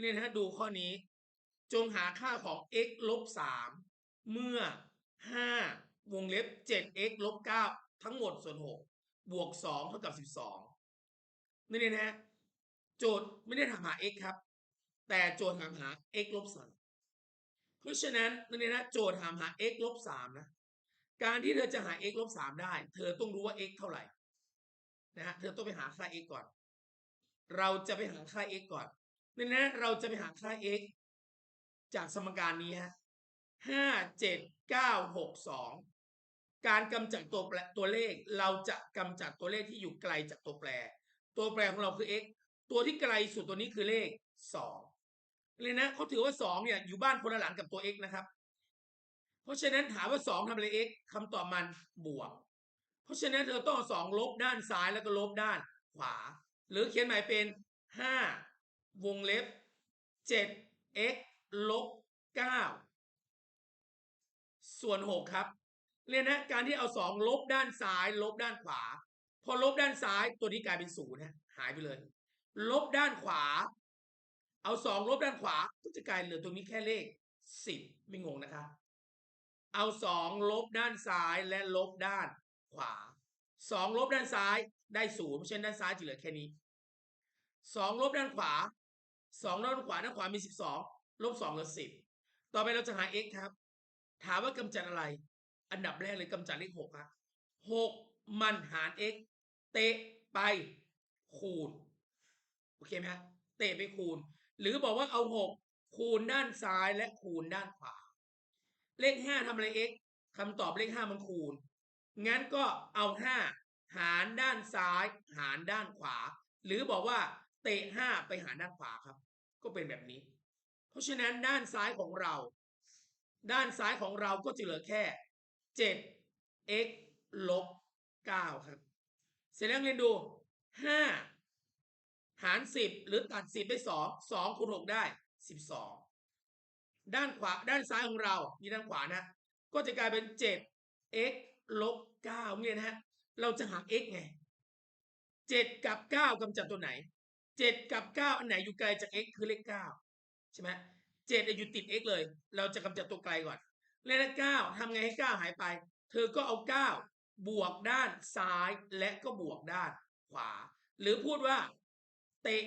นี่นะดูข้อนี้ จงหาค่าของ x ลบสามเมื่อห้าวงเล็บเจ็ด x ลบเก้าทั้งหมดส่วนหกบวกสองเท่ากับสิบสองนี่นะฮะโจทย์ไม่ได้ถามหา x ครับ แต่โจทย์ถามหา x ลบสามเพราะฉะนั้นนี่นะโจทย์ถามหา x ลบสามนะการที่เธอจะหา x ลบสามได้ เธอต้องรู้ว่า x เท่าไหร่นะฮะเธอต้องไปหาค่า x ก่อน เราจะไปหาค่า x ก่อน นี่นเราจะไปหาค่า x จากสมการนี้ฮะห้าเจ็ดเก้าหกสองการกำจัดตัวแปรตัวเลขเราจะกำจัดตัวเลขที่อยู่ไกลจากตัวแปร ตัวแปรของเราคือ x ตัวที่ไกลสุดตัวนี้คือเลขสองเลยนะเขาถือว่าสองเนี่ยอยู่บ้านคนละหลังกับตัว x นะครับ เพราะฉะนั้นถามว่าสองทำอะไร x คำตอบมันบวก เพราะฉะนั้นเธอต้องสองลบด้านซ้ายแล้วก็ลบด้านขวา หรือเขียนหมายเป็นห้า วงเล็บเจ็ด x ลบเก้าส่วนหกครับ เรียนนะการที่เอาสองลบด้านซ้าย ลบด้านขวา พอลบด้านซ้ายตัวนี้กลายเป็นศูนย์นะหายไปเลย ลบด้านขวา เอาสองลบด้านขวาก็จะกลายเหลือตรงนี้แค่เลขสิบไม่งงนะครับเอาสองลบด้านซ้ายและลบด้านขวาสองลบด้านซ้ายได้ศูนย์เพราะฉะนั้นด้านซ้ายจะเหลือแค่นี้ สองลบด้านขวาสองลบด้านขวาด้านขวามีสิบสองลบสองเหลือสิบต่อไปเราจะหา x ครับ ถามว่ากำจัดอะไร อันดับแรกเลยกำจัดเลขหกครับหกมันหาร x เตะไปคูณโอเคไหมฮะเตะไปคูณ หรือบอกว่าเอาหกคูณด้านซ้ายและคูณด้านขวา เลขห้าทำอะไร x คำตอบเลขห้ามันคูณ งั้นก็เอาห้าหารด้านซ้าย หารด้านขวา หรือบอกว่า เตะห้าไปหาด้านขวาครับ ก็เป็นแบบนี้ เพราะฉะนั้นด้านซ้ายของเรา ด้านซ้ายของเราก็จะเหลือแค่ 7 x ลบ9ครับ เสร็จแล้วเรียนดู 5 หาร 10 หรือตัด 10 ได้ 2 2คูณ6ได้ 12 ด้านขวาด้านซ้ายของเรานี่ด้านขวานะ ก็จะกลายเป็น 7 x ลบ9เนี่ยนะฮะเราจะหา x ไง 7 กับ 9กำจัดตัวไหน 7กับ9อันไหนอยู่ไกลจาก x คือเลข9ใช่ไหมเจ็ดอยู่ติด x เลย เราจะกำจัดตัวไกลก่อน เลขเก้าทำไงให้เก้าหายไป เธอก็เอาเก้าบวกด้านซ้ายและก็บวกด้านขวา หรือพูดว่า เตะ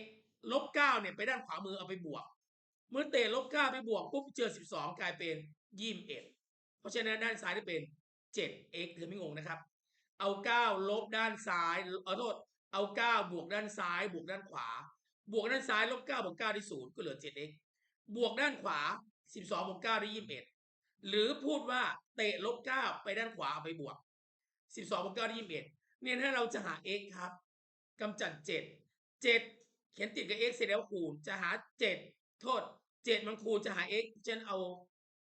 ลบเก้าเนี่ยไปด้านขวามือเอาไปบวก เมื่อเตะลบเก้าไปบวกปุ๊บเจอสิบสองกลายเป็นยี่สิบเอ็ดเพราะฉะนั้นด้านซ้ายจะเป็นเจ็ด x เธอไม่งงนะครับ เอาเก้าลบด้านซ้ายเอาโทษ เอาเก้าบวกด้านซ้าย บวกด้านขวา บวกด้านซ้ายลบเก้าบวกเก้าได้ศูนย์ก็เหลือเจ็ด x บวกด้านขวา12บวก9ได้21หรือพูดว่าเตะลบ9ไปด้านขวาเอาไปบวก12บวก9ได้21เนี่ยถ้าเราจะหา x ครับกำจัด7 7เขียนติดกับ x เสร็จแล้วคูณจะหา7โทษ7มันคูณจะหา x ฉันเอา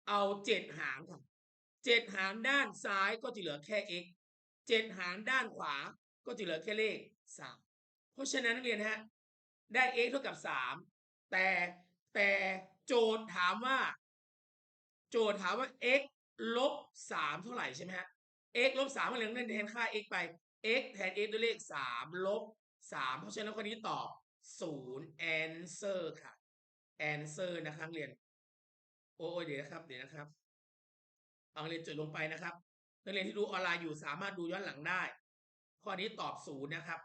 เอา7หารครับ7หารด้านซ้ายก็จะเหลือแค่ x 7หารด้านขวาก็จะเหลือแค่เลข 3เพราะฉะนั้นนักเรียนฮะได้ x เท่ากับ3แต่แต่โจทย์ถามว่า โจทย์ถามว่า x ลบสามเท่าไหร่ใช่ไหมฮะ x ลบสามมันเรียนแทนค่า x ไป x แทน x ด้วยเลขสามลบสามเพราะฉะนั้นข้อนี้ตอบศูนย์ answer ค่ะ answer นะครับเรียน โอ้ยเดี๋ยวนะครับ เดี๋ยวนะครับเอาเรียนจดลงไปนะครับนักเรียนที่ดูออนไลน์อยู่สามารถดูย้อนหลังได้ ข้อนี้ตอบศูนย์นะครับ